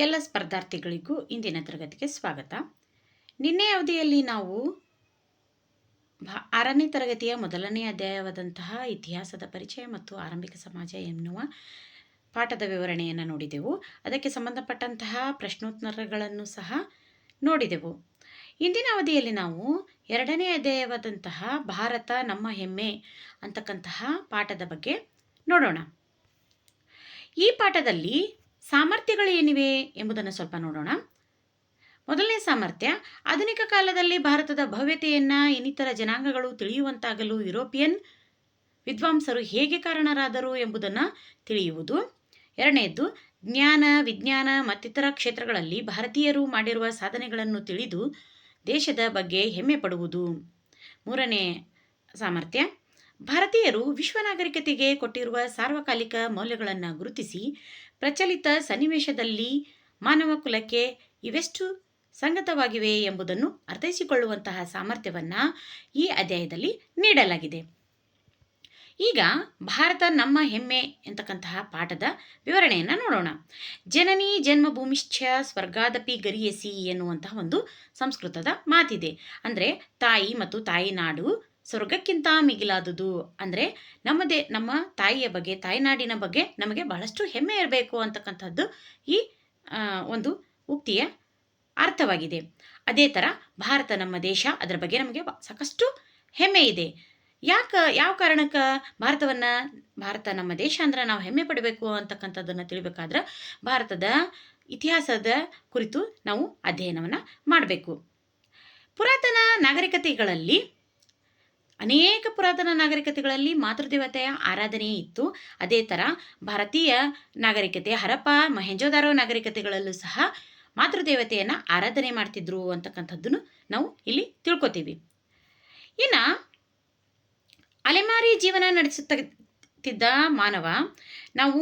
ಎಲ್ಲ ಸ್ಪರ್ಧಾರ್ಥಿಗಳಿಗೂ ಇಂದಿನ ತರಗತಿಗೆ ಸ್ವಾಗತ. ನಿನ್ನೆ ಅವಧಿಯಲ್ಲಿ ನಾವು ಆರನೇ ತರಗತಿಯ ಮೊದಲನೇ ಅಧ್ಯಾಯವಾದಂತಹ ಇತಿಹಾಸದ ಪರಿಚಯ ಮತ್ತು ಆರಂಭಿಕ ಸಮಾಜ ಎನ್ನುವ ಪಾಠದ ವಿವರಣೆಯನ್ನು ನೋಡಿದೆವು. ಅದಕ್ಕೆ ಸಂಬಂಧಪಟ್ಟಂತಹ ಪ್ರಶ್ನೋತ್ತರಗಳನ್ನು ಸಹ ನೋಡಿದೆವು. ಇಂದಿನ ಅವಧಿಯಲ್ಲಿ ನಾವು ಎರಡನೇ ಅಧ್ಯಾಯವಾದಂತಹ ಭಾರತ ನಮ್ಮ ಹೆಮ್ಮೆ ಅಂತಕ್ಕಂತಹ ಪಾಠದ ಬಗ್ಗೆ ನೋಡೋಣ. ಈ ಪಾಠದಲ್ಲಿ ಸಾಮರ್ಥ್ಯಗಳು ಏನಿವೆ ಎಂಬುದನ್ನು ಸ್ವಲ್ಪ ನೋಡೋಣ. ಮೊದಲನೇ ಸಾಮರ್ಥ್ಯ, ಆಧುನಿಕ ಕಾಲದಲ್ಲಿ ಭಾರತದ ಭವ್ಯತೆಯನ್ನು ಇನ್ನಿತರ ಜನಾಂಗಗಳು ತಿಳಿಯುವಂತಾಗಲು ಯುರೋಪಿಯನ್ ವಿದ್ವಾಂಸರು ಹೇಗೆ ಕಾರಣರಾದರು ಎಂಬುದನ್ನು ತಿಳಿಯುವುದು. ಎರಡನೆಯದ್ದು ಜ್ಞಾನ, ವಿಜ್ಞಾನ ಮತ್ತಿತರ ಕ್ಷೇತ್ರಗಳಲ್ಲಿ ಭಾರತೀಯರು ಮಾಡಿರುವ ಸಾಧನೆಗಳನ್ನು ತಿಳಿದು ದೇಶದ ಬಗ್ಗೆ ಹೆಮ್ಮೆ ಪಡುವುದು. ಮೂರನೇ ಸಾಮರ್ಥ್ಯ, ಭಾರತೀಯರು ವಿಶ್ವ ನಾಗರಿಕತೆಗೆ ಕೊಟ್ಟಿರುವ ಸಾರ್ವಕಾಲಿಕ ಮೌಲ್ಯಗಳನ್ನು ಗುರುತಿಸಿ ಪ್ರಚಲಿತ ಸನ್ನಿವೇಶದಲ್ಲಿ ಮಾನವ ಕುಲಕ್ಕೆ ಇವೆಷ್ಟು ಸಂಗತವಾಗಿವೆ ಎಂಬುದನ್ನು ಅರ್ಥೈಸಿಕೊಳ್ಳುವಂತಹ ಸಾಮರ್ಥ್ಯವನ್ನು ಈ ಅಧ್ಯಾಯದಲ್ಲಿ ನೀಡಲಾಗಿದೆ. ಈಗ ಭಾರತ ನಮ್ಮ ಹೆಮ್ಮೆ ಎಂತಕ್ಕಂತಹ ಪಾಠದ ವಿವರಣೆಯನ್ನು ನೋಡೋಣ. ಜನನಿ ಜನ್ಮಭೂಮಿಶ್ಚ ಸ್ವರ್ಗಾದಪಿ ಗರಿಯಸಿ ಎನ್ನುವಂತಹ ಒಂದು ಸಂಸ್ಕೃತದ ಮಾತಿದೆ. ಅಂದರೆ ತಾಯಿ ಮತ್ತು ತಾಯಿ ನಾಡು ಸ್ವರ್ಗಕ್ಕಿಂತ ಮಿಗಿಲಾದುದು ಅಂದರೆ ನಮ್ಮದೇ ನಮ್ಮ ತಾಯಿಯ ಬಗ್ಗೆ, ತಾಯ್ನಾಡಿನ ಬಗ್ಗೆ ನಮಗೆ ಬಹಳಷ್ಟು ಹೆಮ್ಮೆ ಇರಬೇಕು ಅಂತಕ್ಕಂಥದ್ದು ಈ ಒಂದು ಉಕ್ತಿಯ ಅರ್ಥವಾಗಿದೆ. ಅದೇ ಥರ ಭಾರತ ನಮ್ಮ ದೇಶ, ಅದರ ಬಗ್ಗೆ ನಮಗೆ ಸಾಕಷ್ಟು ಹೆಮ್ಮೆ ಇದೆ. ಯಾಕೆ, ಯಾವ ಕಾರಣಕ್ಕೆ ಭಾರತವನ್ನು, ಭಾರತ ನಮ್ಮ ದೇಶ ಅಂದ್ರೆ ನಾವು ಹೆಮ್ಮೆ ಪಡಬೇಕು ಅಂತಕ್ಕಂಥದ್ದನ್ನು ತಿಳಿಬೇಕಾದ್ರೆ ಭಾರತದ ಇತಿಹಾಸದ ಕುರಿತು ನಾವು ಅಧ್ಯಯನವನ್ನು ಮಾಡಬೇಕು. ಪುರಾತನ ನಾಗರಿಕತೆಗಳಲ್ಲಿ ಅನೇಕ ಪುರಾತನ ನಾಗರಿಕತೆಗಳಲ್ಲಿ ಮಾತೃದೇವತೆಯ ಆರಾಧನೆ ಇತ್ತು. ಅದೇ ಥರ ಭಾರತೀಯ ನಾಗರಿಕತೆ ಹರಪ್ಪ ಮಹೆಂಜೋದಾರೋ ನಾಗರಿಕತೆಗಳಲ್ಲೂ ಸಹ ಮಾತೃದೇವತೆಯನ್ನು ಆರಾಧನೆ ಮಾಡ್ತಿದ್ರು ಅಂತಕ್ಕಂಥದ್ದನ್ನು ನಾವು ಇಲ್ಲಿ ತಿಳ್ಕೊತೀವಿ. ಇನ್ನು ಅಲೆಮಾರಿ ಜೀವನ ನಡೆಸುತ್ತಿದ್ದ ಮಾನವ ನಾವು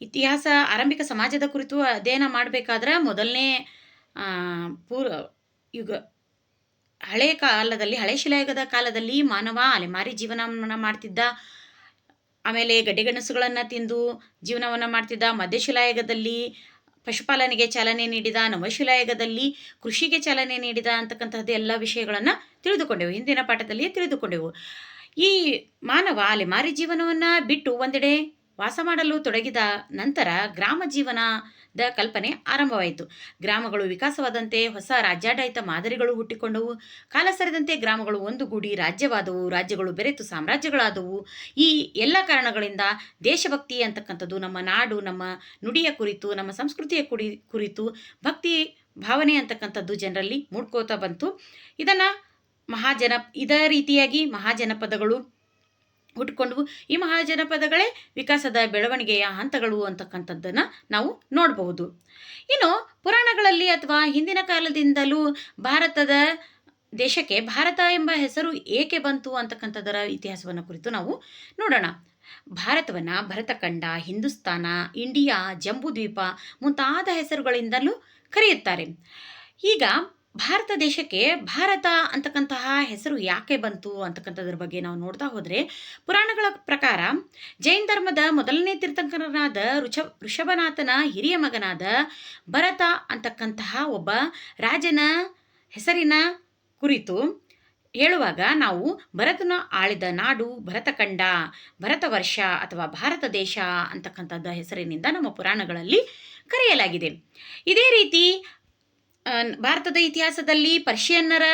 ಇತಿಹಾಸ ಆರಂಭಿಕ ಸಮಾಜದ ಕುರಿತು ಅಧ್ಯಯನ ಮಾಡಬೇಕಾದ್ರೆ ಮೊದಲನೇ ಆ, ಪೂರ್ ಯುಗ ಹಳೆ ಕಾಲದಲ್ಲಿ, ಹಳೆ ಶಿಲಾಯುಗದ ಕಾಲದಲ್ಲಿ ಮಾನವ ಅಲೆಮಾರಿ ಜೀವನವನ್ನು ಮಾಡ್ತಿದ್ದ. ಆಮೇಲೆ ಗಡ್ಡೆಗೆಣಸುಗಳನ್ನು ತಿಂದು ಜೀವನವನ್ನು ಮಾಡ್ತಿದ್ದ. ಮಧ್ಯಶಿಲಾಯುಗದಲ್ಲಿ ಪಶುಪಾಲನೆಗೆ ಚಾಲನೆ ನೀಡಿದ. ನವಶಿಲಾಯುಗದಲ್ಲಿ ಕೃಷಿಗೆ ಚಾಲನೆ ನೀಡಿದ ಅಂತಕ್ಕಂಥದ್ದು ಎಲ್ಲ ವಿಷಯಗಳನ್ನು ತಿಳಿದುಕೊಂಡೆವು. ಹಿಂದಿನ ಪಾಠದಲ್ಲಿಯೇ ತಿಳಿದುಕೊಂಡೆವು. ಈ ಮಾನವ ಅಲೆಮಾರಿ ಜೀವನವನ್ನು ಬಿಟ್ಟು ಒಂದೆಡೆ ವಾಸ ಮಾಡಲು ತೊಡಗಿದ ನಂತರ ಗ್ರಾಮ ಜೀವನದ ಕಲ್ಪನೆ ಆರಂಭವಾಯಿತು. ಗ್ರಾಮಗಳು ವಿಕಾಸವಾದಂತೆ ಹೊಸ ರಾಜ್ಯಾಡಳಿತ ಮಾದರಿಗಳು ಹುಟ್ಟಿಕೊಂಡವು. ಕಾಲ ಸರಿದಂತೆ ಗ್ರಾಮಗಳು ಒಂದುಗೂಡಿ ರಾಜ್ಯವಾದವು, ರಾಜ್ಯಗಳು ಬೆರೆತು ಸಾಮ್ರಾಜ್ಯಗಳಾದವು. ಈ ಎಲ್ಲ ಕಾರಣಗಳಿಂದ ದೇಶಭಕ್ತಿ ಅಂತಕ್ಕಂಥದ್ದು ನಮ್ಮ ನಾಡು, ನಮ್ಮ ನುಡಿಯ ಕುರಿತು, ನಮ್ಮ ಸಂಸ್ಕೃತಿಯ ಕುಡಿ, ಕುರಿತು ಭಕ್ತಿ ಭಾವನೆ ಅಂತಕ್ಕಂಥದ್ದು ಜನರಲ್ಲಿ ಮೂಡ್ಕೋತಾ ಬಂತು. ಇದನ್ನು ಮಹಾಜನ, ಇದೇ ರೀತಿಯಾಗಿ ಮಹಾಜನಪದಗಳು ಹುಟ್ಕೊಂಡವು ಈ ಮಹಾಜನಪದಗಳೇ ವಿಕಾಸದ ಬೆಳವಣಿಗೆಯ ಹಂತಗಳು ಅಂತಕ್ಕಂಥದ್ದನ್ನು ನಾವು ನೋಡಬಹುದು. ಇನ್ನು ಪುರಾಣಗಳಲ್ಲಿ ಅಥವಾ ಹಿಂದಿನ ಕಾಲದಿಂದಲೂ ಭಾರತದ ದೇಶಕ್ಕೆ ಭಾರತ ಎಂಬ ಹೆಸರು ಏಕೆ ಬಂತು ಅಂತಕ್ಕಂಥದ್ದರ ಇತಿಹಾಸವನ್ನು ಕುರಿತು ನಾವು ನೋಡೋಣ. ಭಾರತವನ್ನು ಭರತಖಂಡ, ಹಿಂದೂಸ್ತಾನ, ಇಂಡಿಯಾ, ಜಂಬೂದ್ವೀಪ ಮುಂತಾದ ಹೆಸರುಗಳಿಂದಲೂ ಕರೆಯುತ್ತಾರೆ. ಈಗ ಭಾರತ ದೇಶಕ್ಕೆ ಭಾರತ ಅಂತಕ್ಕಂತಹ ಹೆಸರು ಯಾಕೆ ಬಂತು ಅಂತಕ್ಕಂಥದ್ರ ಬಗ್ಗೆ ನಾವು ನೋಡ್ತಾ ಹೋದರೆ, ಪುರಾಣಗಳ ಪ್ರಕಾರ ಜೈನ ಧರ್ಮದ ಮೊದಲನೇ ತೀರ್ಥಂಕರನಾದ ಋಷ ಋಷಭನಾಥನ ಹಿರಿಯ ಮಗನಾದ ಭರತ ಅಂತಕ್ಕಂತಹ ಒಬ್ಬ ರಾಜನ ಹೆಸರಿನ ಕುರಿತು ಹೇಳುವಾಗ ನಾವು ಭರತನ ಆಳಿದ ನಾಡು ಭರತಖಂಡ ಭರತವರ್ಷ ಅಥವಾ ಭಾರತ ದೇಶ ಅಂತಕ್ಕಂಥದ್ದ ಹೆಸರಿನಿಂದ ನಮ್ಮ ಪುರಾಣಗಳಲ್ಲಿ ಕರೆಯಲಾಗಿದೆ. ಇದೇ ರೀತಿ ಭಾರತದ ಇತಿಹಾಸದಲ್ಲಿ ಪರ್ಷಿಯನ್ನರ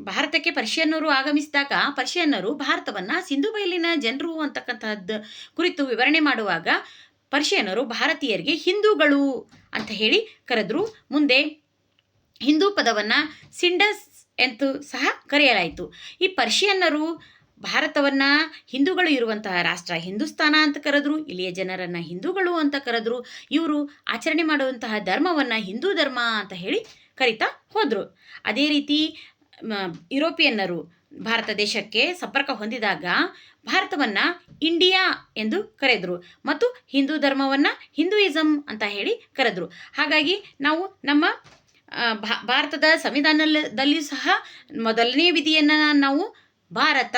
ಭಾರತಕ್ಕೆ ಪರ್ಷಿಯನ್ನರು ಆಗಮಿಸಿದಾಗ ಪರ್ಷಿಯನ್ನರು ಭಾರತವನ್ನು ಸಿಂಧು ಬಯಲಿನ ಜನರು ಅಂತಕ್ಕಂತಹದ್ದು ಕುರಿತು ವಿವರಣೆ ಮಾಡುವಾಗ ಪರ್ಷಿಯನ್ನರು ಭಾರತೀಯರಿಗೆ ಹಿಂದೂಗಳು ಅಂತ ಹೇಳಿ ಕರೆದ್ರು. ಮುಂದೆ ಹಿಂದೂ ಪದವನ್ನು ಸಿಂಡಸ್ ಎಂದು ಸಹ ಕರೆಯಲಾಯಿತು. ಈ ಪರ್ಷಿಯನ್ನರು ಭಾರತವನ್ನು ಹಿಂದೂಗಳು ಇರುವಂತಹ ರಾಷ್ಟ್ರ ಹಿಂದೂಸ್ತಾನ ಅಂತ ಕರೆದ್ರು, ಇಲ್ಲಿಯ ಜನರನ್ನು ಹಿಂದೂಗಳು ಅಂತ ಕರೆದ್ರು, ಇವರು ಆಚರಣೆ ಮಾಡುವಂತಹ ಧರ್ಮವನ್ನು ಹಿಂದೂ ಧರ್ಮ ಅಂತ ಹೇಳಿ ಕರಿತಾ ಹೋದರು. ಅದೇ ರೀತಿ ಯುರೋಪಿಯನ್ನರು ಭಾರತ ದೇಶಕ್ಕೆ ಸಂಪರ್ಕ ಹೊಂದಿದಾಗ ಭಾರತವನ್ನು ಇಂಡಿಯಾ ಎಂದು ಕರೆದರು ಮತ್ತು ಹಿಂದೂ ಧರ್ಮವನ್ನು ಹಿಂದೂಯಿಸಮ್ ಅಂತ ಹೇಳಿ ಕರೆದರು. ಹಾಗಾಗಿ ನಾವು ನಮ್ಮ ಭಾರತದ ಸಂವಿಧಾನದಲ್ಲಿಯೂ ಸಹ ಮೊದಲನೇ ವಿಧಿಯನ್ನು ನಾವು Bharat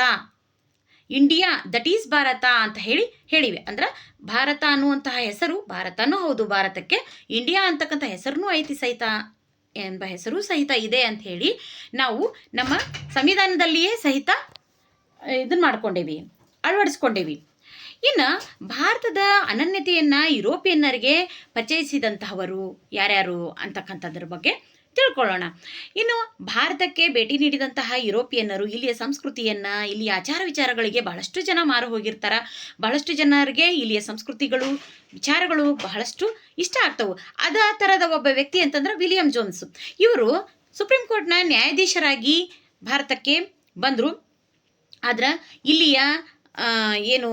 India, that is Bharat ಅಂತ ಹೇಳಿ ಹೇಳಿವೆ. ಅಂದ್ರೆ ಭಾರತ ಅನ್ನುವಂತಹ ಹೆಸರು, ಭಾರತನೂ ಹೌದು, ಭಾರತಕ್ಕೆ ಇಂಡಿಯಾ ಅಂತಕ್ಕಂಥ ಹೆಸರು ಐತಿ ಸಹಿತ ಎಂಬ ಹೆಸರು ಸಹಿತ ಇದೆ ಅಂತ ಹೇಳಿ ನಾವು ನಮ್ಮ ಸಂವಿಧಾನದಲ್ಲಿಯೇ ಸಹಿತ ಇದನ್ನ ಮಾಡ್ಕೊಂಡೇವಿ, ಅಳವಡಿಸ್ಕೊಂಡೇವಿ. ಇನ್ನು ಭಾರತದ ಅನನ್ಯತೆಯನ್ನು ಯುರೋಪಿಯನ್ನರಿಗೆ ಪರಿಚಯಿಸಿದಂತಹವರು ಯಾರ್ಯಾರು ಅಂತಕ್ಕಂಥದ್ರ ಬಗ್ಗೆ ತಿಳ್ಕೊಳ್ಳೋಣ. ಇನ್ನು ಭಾರತಕ್ಕೆ ಭೇಟಿ ನೀಡಿದಂತಹ ಯುರೋಪಿಯನ್ನರು ಇಲ್ಲಿಯ ಸಂಸ್ಕೃತಿಯನ್ನು ಇಲ್ಲಿಯ ಆಚಾರ ವಿಚಾರಗಳಿಗೆ ಬಹಳಷ್ಟು ಜನ ಮಾರು ಹೋಗಿರ್ತಾರ. ಬಹಳಷ್ಟು ಜನರಿಗೆ ಇಲ್ಲಿಯ ಸಂಸ್ಕೃತಿಗಳು, ವಿಚಾರಗಳು ಬಹಳಷ್ಟು ಇಷ್ಟ ಆಗ್ತವು. ಅದ ಥರದ ಒಬ್ಬ ವ್ಯಕ್ತಿ ಅಂತಂದ್ರೆ ವಿಲಿಯಂ ಜೋನ್ಸ್. ಇವರು ಸುಪ್ರೀಂ ಕೋರ್ಟ್ನ ನ್ಯಾಯಾಧೀಶರಾಗಿ ಭಾರತಕ್ಕೆ ಬಂದರು. ಆದ್ರೆ ಇಲ್ಲಿಯ ಏನು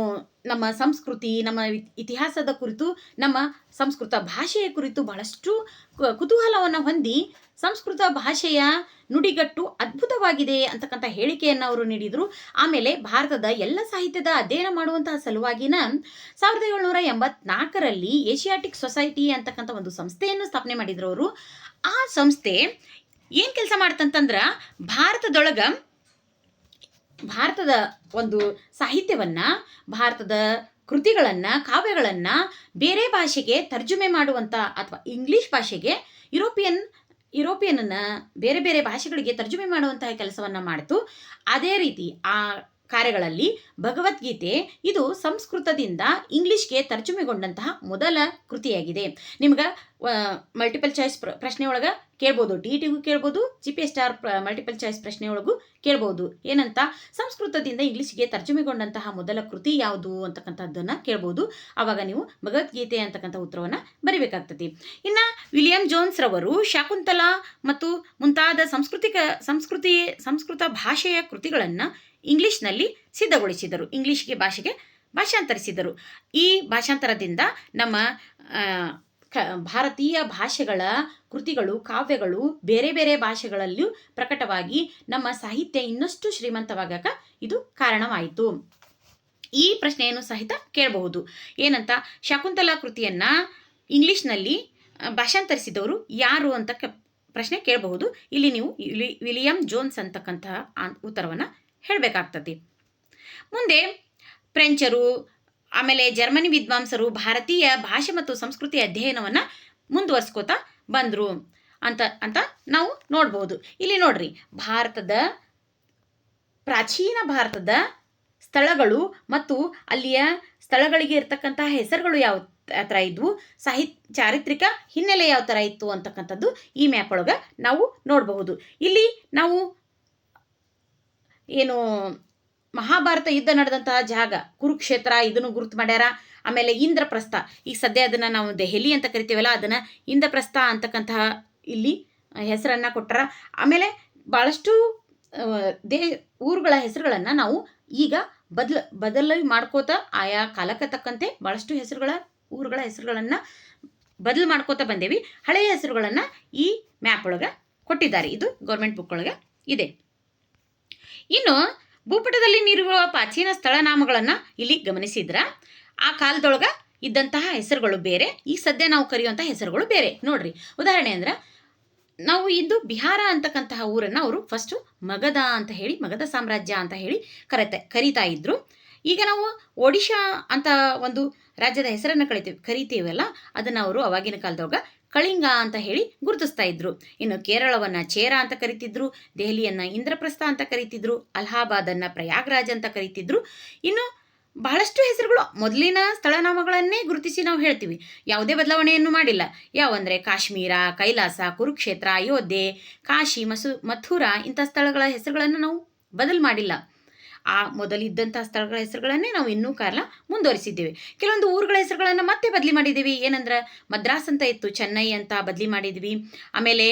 ನಮ್ಮ ಸಂಸ್ಕೃತಿ, ನಮ್ಮ ಇತಿಹಾಸದ ಕುರಿತು, ನಮ್ಮ ಸಂಸ್ಕೃತ ಭಾಷೆಯ ಕುರಿತು ಬಹಳಷ್ಟು ಕುತೂಹಲವನ್ನು ಹೊಂದಿ ಸಂಸ್ಕೃತ ಭಾಷೆಯ ನುಡಿಗಟ್ಟು ಅದ್ಭುತವಾಗಿದೆ ಅಂತಕ್ಕಂಥ ಹೇಳಿಕೆಯನ್ನು ಅವರು ನೀಡಿದರು. ಆಮೇಲೆ ಭಾರತದ ಎಲ್ಲ ಸಾಹಿತ್ಯದ ಅಧ್ಯಯನ ಮಾಡುವಂತಹ ಸಲುವಾಗಿನ ಸಾವಿರದ ಏಳ್ನೂರ ಎಂಬತ್ನಾಲ್ಕರಲ್ಲಿ ಏಷಿಯಾಟಿಕ್ ಸೊಸೈಟಿ ಅಂತಕ್ಕಂಥ ಒಂದು ಸಂಸ್ಥೆಯನ್ನು ಸ್ಥಾಪನೆ ಮಾಡಿದರು ಅವರು. ಆ ಸಂಸ್ಥೆ ಏನು ಕೆಲಸ ಮಾಡ್ತಂತಂದ್ರೆ ಭಾರತದೊಳಗ ಭಾರತದ ಒಂದು ಸಾಹಿತ್ಯವನ್ನು, ಭಾರತದ ಕೃತಿಗಳನ್ನು, ಕಾವ್ಯಗಳನ್ನು ಬೇರೆ ಭಾಷೆಗೆ ತರ್ಜುಮೆ ಮಾಡುವಂಥ ಅಥವಾ ಇಂಗ್ಲೀಷ್ ಭಾಷೆಗೆ ಯುರೋಪಿಯನ್ ಯುರೋಪಿಯನ್ನ ಬೇರೆ ಬೇರೆ ಭಾಷೆಗಳಿಗೆ ತರ್ಜುಮೆ ಮಾಡುವಂತಹ ಕೆಲಸವನ್ನ ಮಾಡಿತು. ಅದೇ ರೀತಿ ಆ ಕಾರ್ಯಗಳಲ್ಲಿ ಭಗವದ್ಗೀತೆ ಇದು ಸಂಸ್ಕೃತದಿಂದ ಇಂಗ್ಲಿಷ್ಗೆ ತರ್ಜುಮೆಗೊಂಡಂತಹ ಮೊದಲ ಕೃತಿಯಾಗಿದೆ. ನಿಮ್ಗೆ ಮಲ್ಟಿಪಲ್ ಚಾಯ್ಸ್ ಪ್ರಶ್ನೆ ಒಳಗೆ ಕೇಳ್ಬೋದು. ಟಿ ಟಿಗೂ ಕೇಳ್ಬೋದು G P star multiple choice ಪ್ರಶ್ನೆಯೊಳಗೂ ಕೇಳ್ಬೋದು. ಏನಂತ? ಸಂಸ್ಕೃತದಿಂದ ಇಂಗ್ಲಿಷ್ಗೆ ತರ್ಜುಮೆಗೊಂಡಂತಹ ಮೊದಲ ಕೃತಿ ಯಾವುದು ಅಂತಕ್ಕಂಥದ್ದನ್ನು ಕೇಳ್ಬೋದು. ಆವಾಗ ನೀವು ಭಗವದ್ಗೀತೆ ಅಂತಕ್ಕಂಥ ಉತ್ತರವನ್ನು ಬರಿಬೇಕಾಗ್ತದೆ. ಇನ್ನು ವಿಲಿಯಂ ಜೋನ್ಸ್ ರವರು ಶಾಕುಂತಲಾ ಮತ್ತು ಮುಂತಾದ ಸಾಂಸ್ಕೃತಿಕ, ಸಂಸ್ಕೃತಿ, ಸಂಸ್ಕೃತ ಭಾಷೆಯ ಕೃತಿಗಳನ್ನು ಇಂಗ್ಲಿಷ್ನಲ್ಲಿ ಸಿದ್ಧಗೊಳಿಸಿದರು. ಇಂಗ್ಲಿಷ್ಗೆ ಭಾಷೆಗೆ ಭಾಷಾಂತರಿಸಿದರು. ಈ ಭಾಷಾಂತರದಿಂದ ನಮ್ಮ ಕ, ಭಾರತೀಯ ಭಾಷೆಗಳ ಕೃತಿಗಳು, ಕಾವ್ಯಗಳು ಬೇರೆ ಬೇರೆ ಭಾಷೆಗಳಲ್ಲೂ ಪ್ರಕಟವಾಗಿ ನಮ್ಮ ಸಾಹಿತ್ಯ ಇನ್ನಷ್ಟು ಶ್ರೀಮಂತವಾಗಕ ಇದು ಕಾರಣವಾಯಿತು. ಈ ಪ್ರಶ್ನೆಯನ್ನು ಸಹಿತ ಕೇಳಬಹುದು. ಏನಂತ, ಶಕುಂತಲಾ ಕೃತಿಯನ್ನ ಇಂಗ್ಲಿಷ್ನಲ್ಲಿ ಭಾಷಾಂತರಿಸಿದವರು ಯಾರು ಅಂತ ಪ್ರಶ್ನೆ ಕೇಳಬಹುದು. ಇಲ್ಲಿ ನೀವು ವಿಲಿ- ವಿಲಿಯಂ ಜೋನ್ಸ್ ಅಂತಕ್ಕಂತಹ ಉತ್ತರವನ್ನು ಹೇಳಬೇಕಾಗ್ತದೆ. ಮುಂದೆ, ಫ್ರೆಂಚರು ಆಮೇಲೆ ಜರ್ಮನಿ ವಿದ್ವಾಂಸರು ಭಾರತೀಯ ಭಾಷೆ ಮತ್ತು ಸಂಸ್ಕೃತಿ ಅಧ್ಯಯನವನ್ನು ಮುಂದುವರ್ಸ್ಕೋತಾ ಬಂದರು ಅಂತ ಅಂತ ನಾವು ನೋಡ್ಬೋದು. ಇಲ್ಲಿ ನೋಡ್ರಿ, ಭಾರತದ, ಪ್ರಾಚೀನ ಭಾರತದ ಸ್ಥಳಗಳು ಮತ್ತು ಅಲ್ಲಿಯ ಸ್ಥಳಗಳಿಗೆ ಇರ್ತಕ್ಕಂತಹ ಹೆಸರುಗಳು ಯಾವ ಥರ ಇದ್ವು ಸಾಹಿತ್ಯ ಚಾರಿತ್ರಿಕ ಹಿನ್ನೆಲೆ ಯಾವ ಥರ ಇತ್ತು ಅಂತಕ್ಕಂಥದ್ದು ಈ ಮ್ಯಾಪ್ ಒಳಗೆ ನಾವು ನೋಡಬಹುದು. ಇಲ್ಲಿ ನಾವು ಏನು ಮಹಾಭಾರತ ಯುದ್ಧ ನಡೆದಂತಹ ಜಾಗ ಕುರುಕ್ಷೇತ್ರ ಇದನ್ನು ಗುರುತು ಮಾಡ್ಯಾರ. ಆಮೇಲೆ ಇಂದ್ರಪ್ರಸ್ಥ. ಈಗ ಸದ್ಯ ಅದನ್ನು ನಾವು ದೆಹಲಿ ಅಂತ ಕರಿತೀವಲ್ಲ, ಅದನ್ನು ಇಂದ್ರಪ್ರಸ್ಥ ಅಂತಕ್ಕಂತಹ ಇಲ್ಲಿ ಹೆಸರನ್ನು ಕೊಟ್ಟರ. ಆಮೇಲೆ ಭಾಳಷ್ಟು ದೇ, ಊರುಗಳ ಹೆಸರುಗಳನ್ನು ನಾವು ಈಗ ಬದಲ ಬದಲಾಗಿ ಮಾಡ್ಕೋತ ಆಯಾ ಕಾಲಕ್ಕೆ ತಕ್ಕಂತೆ ಭಾಳಷ್ಟು ಹೆಸರುಗಳ, ಊರುಗಳ ಹೆಸರುಗಳನ್ನು ಬದಲು ಮಾಡ್ಕೋತ ಬಂದೇವಿ. ಹಳೆಯ ಹೆಸರುಗಳನ್ನು ಈ ಮ್ಯಾಪ್ ಒಳಗೆ ಕೊಟ್ಟಿದ್ದಾರೆ. ಇದು ಗೌರ್ಮೆಂಟ್ ಬುಕ್ ಒಳಗೆ ಇದೆ. ಇನ್ನು ಭೂಪಟದಲ್ಲಿ ನೀರಿರುವ ಪ್ರಾಚೀನ ಸ್ಥಳನಾಮಗಳನ್ನು ಇಲ್ಲಿ ಗಮನಿಸಿದ್ರ. ಆ ಕಾಲದೊಳಗೆ ಇದ್ದಂತಹ ಹೆಸರುಗಳು ಬೇರೆ ಈಗ ಸದ್ಯ ನಾವು ಕರೆಯುವಂಥ ಹೆಸರುಗಳು ಬೇರೆ. ನೋಡ್ರಿ, ಉದಾಹರಣೆ ಅಂದ್ರೆ ನಾವು ಇಂದು ಬಿಹಾರ ಅಂತಕ್ಕಂತಹ ಊರನ್ನು ಅವರು ಫಸ್ಟು ಮಗಧ ಅಂತ ಹೇಳಿ ಮಗಧ ಸಾಮ್ರಾಜ್ಯ ಅಂತ ಹೇಳಿ ಕರೆತ, ಕರೀತಾ ಇದ್ರು. ಈಗ ನಾವು ಒಡಿಶಾ ಅಂತ ಒಂದು ರಾಜ್ಯದ ಹೆಸರನ್ನು ಕಳಿತೀವಿ, ಕರಿತೀವಲ್ಲ, ಅದನ್ನು ಅವರು ಅವಾಗಿನ ಕಾಲದೊಳಗೆ ಕಳಿಂಗ ಅಂತ ಹೇಳಿ ಗುರುತಿಸ್ತಾ ಇದ್ರು. ಇನ್ನು ಕೇರಳವನ್ನ ಚೇರ ಅಂತ ಕರಿತಿದ್ರು, ದೆಹಲಿಯನ್ನ ಇಂದ್ರಪ್ರಸ್ಥ ಅಂತ ಕರಿತಿದ್ರು, ಅಲಹಾಬಾದನ್ನ ಪ್ರಯಾಗ್ರಾಜ್ ಅಂತ ಕರಿತಿದ್ರು. ಇನ್ನು ಬಹಳಷ್ಟು ಹೆಸರುಗಳು ಮೊದಲಿನ ಸ್ಥಳನಾಮಗಳನ್ನೇ ಗುರುತಿಸಿ ನಾವು ಹೇಳ್ತೀವಿ. ಯಾವುದೇ ಬದಲಾವಣೆಯನ್ನು ಮಾಡಿಲ್ಲ. ಯಾವಂದರೆ ಕಾಶ್ಮೀರ, ಕೈಲಾಸ, ಕುರುಕ್ಷೇತ್ರ, ಅಯೋಧ್ಯೆ, ಕಾಶಿ, ಮಸು, ಮಥುರಾ ಇಂಥ ಸ್ಥಳಗಳ ಹೆಸರುಗಳನ್ನು ನಾವು ಬದಲು ಮಾಡಿಲ್ಲ. ಆ ಮೊದಲಿದ್ದಂಥ ಸ್ಥಳಗಳ ಹೆಸರುಗಳನ್ನೇ ನಾವು ಇನ್ನೂ ಕಾಲ ಮುಂದುವರಿಸಿದ್ದೇವೆ. ಕೆಲವೊಂದು ಊರುಗಳ ಹೆಸರುಗಳನ್ನು ಮತ್ತೆ ಬದಲಿ ಮಾಡಿದ್ದೀವಿ. ಏನಂದ್ರೆ ಮದ್ರಾಸ್ ಅಂತ ಇತ್ತು, ಚೆನ್ನೈ ಅಂತ ಬದಲಿ ಮಾಡಿದ್ವಿ. ಆಮೇಲೆ